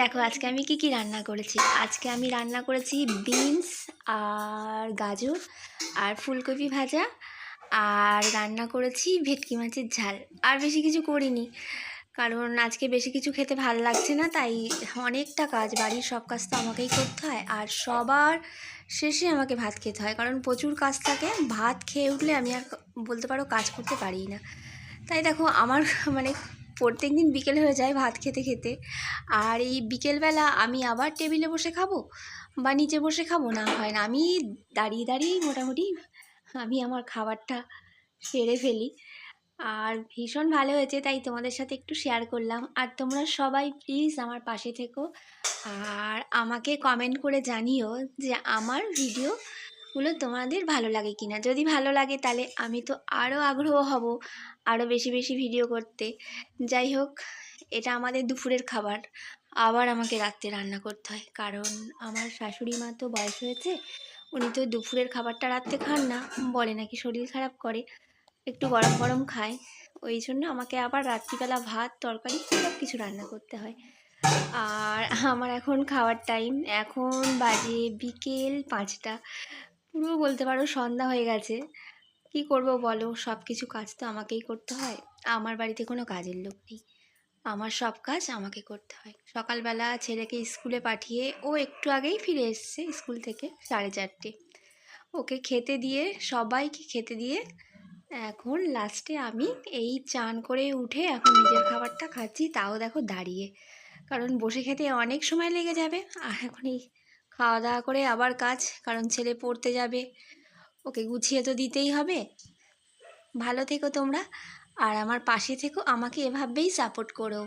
দেখো, আজকে আমি কি কি রান্না করেছি? আজকে আমি রান্না করেছি বিনস আর গাজর আর ফুলকপি ভাজা আর রান্না করেছি ভেটকি মাছের ঝাল। আর বেশি কিছু করিনি, কারণ আজকে বেশি কিছু খেতে ভালো লাগছে না, তাই অনেকটা কাজ, বাড়ির সব কাজ তো আমাকেই করতে হয় আর সবার শেষে আমাকে ভাত খেতে হয়, কারণ প্রচুর কাজ থাকে। ভাত খেয়ে উঠলে আমি আর বলতে পারো কাজ করতে পারি না। তাই দেখো, আমার মানে প্রত্যেক দিন বিকেল হয়ে যায় ভাত খেতে খেতে। আর এই বিকেলবেলা আমি আবার টেবিলে বসে খাব? বা নিচে বসে খাব? না, হয় না। আমি দাঁড়িয়ে দাঁড়িয়েই মোটামুটি আমি আমার খাবারটা সেরে ফেলি। আর ভীষণ ভালো হয়েছে, তাই তোমাদের সাথে একটু শেয়ার করলাম। আর তোমরা সবাই প্লিজ আমার পাশে থেকো। আর আমাকে কমেন্ট করে জানিও যে আমার ভিডিওগুলো তোমাদের ভালো লাগে কিনা যদি ভালো লাগে তাহলে আমি তো আরও আগ্রহ হব আরও বেশি বেশি ভিডিও করতে। যাই হোক, এটা আমাদের দুপুরের খাবার। আবার আমাকে রাত্রে রান্না করতে হয়। কারণ আমার শাশুড়ি মা তো বয়স হয়েছে, উনি তো দুপুরের খাবারটা রাত্রে খান না। বলে নাকি শরীর খারাপ করে, একটু গরম গরম খায়। ওই জন্য আমাকে আবার রাত্রিবেলা ভাত, তরকারি সব কিছু রান্না করতে হয়। আর আমার এখন খাওয়ার টাইম এখন বাজে বিকেল পাঁচটা। পুরো বলতে পারো সন্ধ্যা হয়ে গেছে। কি করব বলো? সব কিছু কাজ তো আমাকেই করতে হয়। আমার বাড়িতে কোনো কাজের লোক নেই। আমার সব কাজ আমাকে করতে হয়। সকালবেলা ছেলেকে স্কুলে পাঠিয়ে ও একটু আগেই ফিরে এসছে স্কুল থেকে সাড়ে চারটে। ওকে খেতে দিয়ে, সবাইকে খেতে দিয়ে এখন লাস্টে আমি এই চান করে উঠে এখন নিজের খাবারটা খাচ্ছি, তাও দেখো দাঁড়িয়ে। কারণ বসে খেতে অনেক সময় লেগে যাবে। আর এখন এই খাওয়া দাওয়া করে আবার কাজ, কারণ ছেলে পড়তে যাবে। ওকে গুছিয়ে তো দিতেই হবে। ভালো থেকো তোমরা। আর আমার পাশে থেকো, আমাকে এভাবেই সাপোর্ট করো।